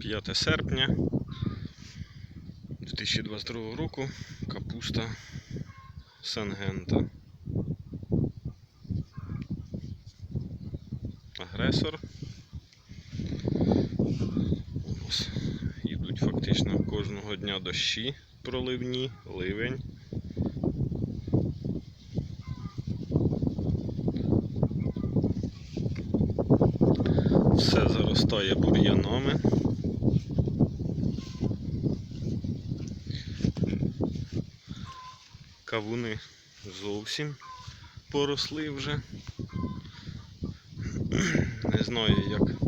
5 серпня 2022 року. Капуста Сангента. Агресор. У нас йдуть фактично кожного дня дощі проливні, ливень. Все заростає бур'янами. Кавуни зовсім поросли вже. Не знаю, як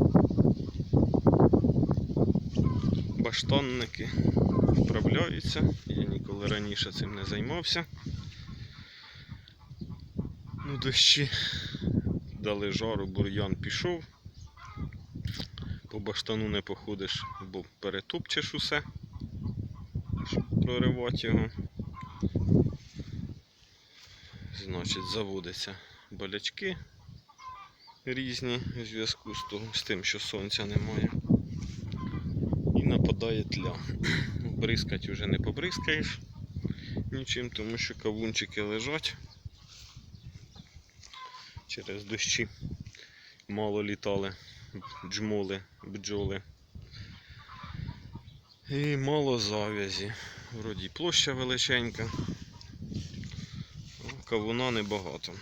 баштанники вправляються. Я ніколи раніше цим не займався. Ну, дощі дали жару, бур'ян пішов. По баштану не походиш, бо перетопчеш усе, щоб проривати його. Значить, заводяться болячки різні у зв'язку з, з тим, що сонця немає. І нападає тля. Бризкать вже не побризкаєш нічим, тому що кавунчики лежать через дощі. Мало літали джмоли, бджоли. І мало завязі. Вроді площа величенька. Кавуна небагато.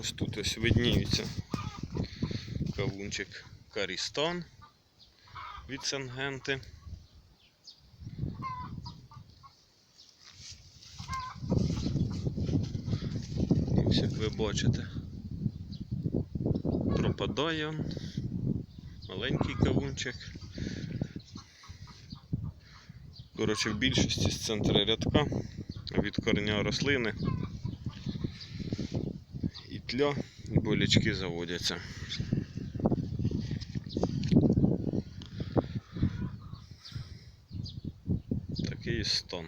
Ось тут ось видніється кавунчик Карістан від Сангенти. Ось як ви бачите, пропадає он. маленький кавунчик. Коротше, в більшості з центру рядка від корня рослини і тля, і болячки заводяться. Такий стан.